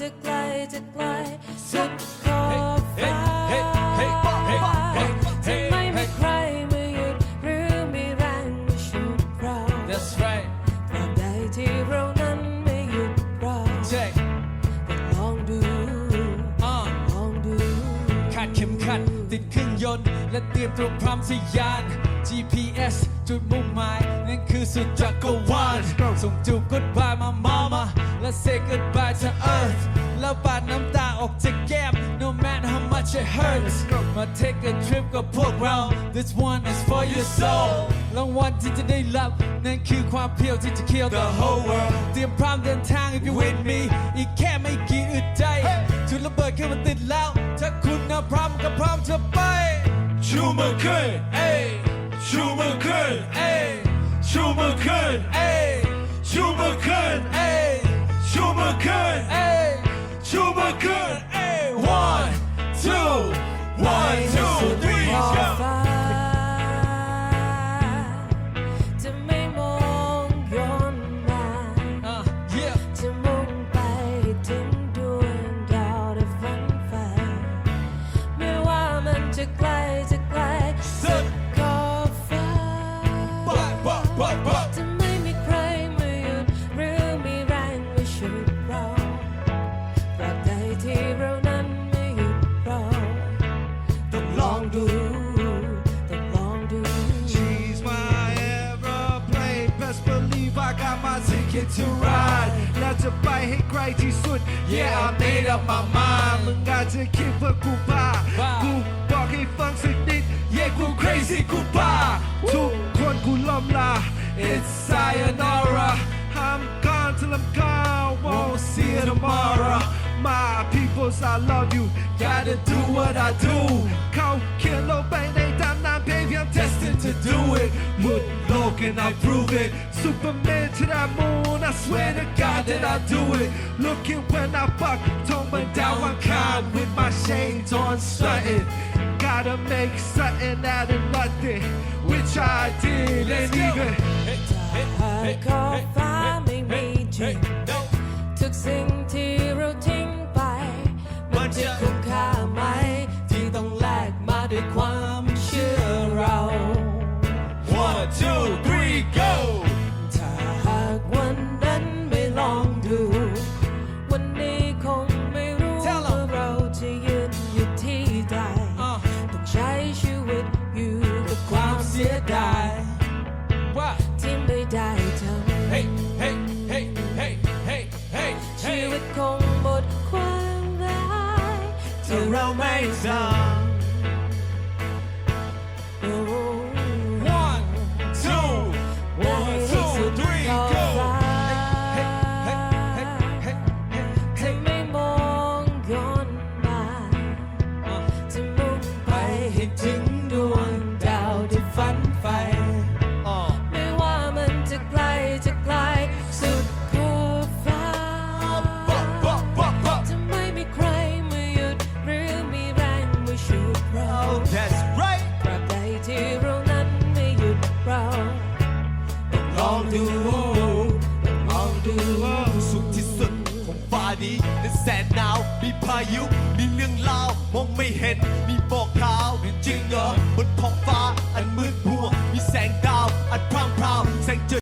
จะไกลจะไกลสุดขอบเฮ้ฟ้าเฮ้เฮ้เฮ้เฮ้เฮ้จะไม่มีใครมาหยุดหรือมีแรงมาฉุดเรา that's right ตราบใดที่เรานั้นไม่หยุดเรา check ลองดู uh ลองดูคาดเข็มขัดติดเครื่องยนต์ และเตรียมตัวพร้อมทะยาน GPS จุดมุ่งหมายนั่นคือสุดจักรวาลส่งจูบ goodbye มา mama แล ะ say goodbye to earth แล้วปาดน้ำตาออกจากแก้ม no matter how much it hurts มา take a trip กับพวกเรา this one is for your soul รางวัลที่จะได้รับ นั่นคือความเพียวที่จะ kill the whole world เตรียมพร้อมเดินทาง if you with me อีกแค่ไม่กี่อึดใจ จุดระเบิดขึ้นมาติดแล้ว ถ้าคุณนะพร้อมก็พร้อมจะไป ชูมือขึ้นเอ้ยชูมือขึ้นเอ้ยชูมือขึ้นเอ้ ขึ้นเอ้ย one two one two three ขอบ go ฟ้าจะไม่มองย้อนมา uh yeah จะมุ่งไปถึงดวงดาวได้ฝันใฝ่ไม่ว่ามันจะไกล ticket to ride แล้วจะไปให้ไกลที่สุด Yeah I made up my mind มึงอาจจะคิดว่ากูบ้า บ้า กูบอกให้ฟังสักนิด Yeah กู crazy กูบ้า ทุกคนกูล้มลา It's sayonara I'm gone till I'm gone close, I love you. Gotta do what I do. 靠天落背内胆难偏偏 destined to do it. Put look and I prove it. Superman to that moon, I swear to God that I do it. Looking when I fuck, tumbling down my con with my shades on, stunting. Gotta make something out of nothing, which I did, and even. Hey, hey, hey, hey, hey. come out. lights on. ลองดูต้องลองดูสุขที่สุดของฟ้านี้นั้นแสนหนาว มีพายุ มีเรื่องเล่าวมองไม่เห็น มีบ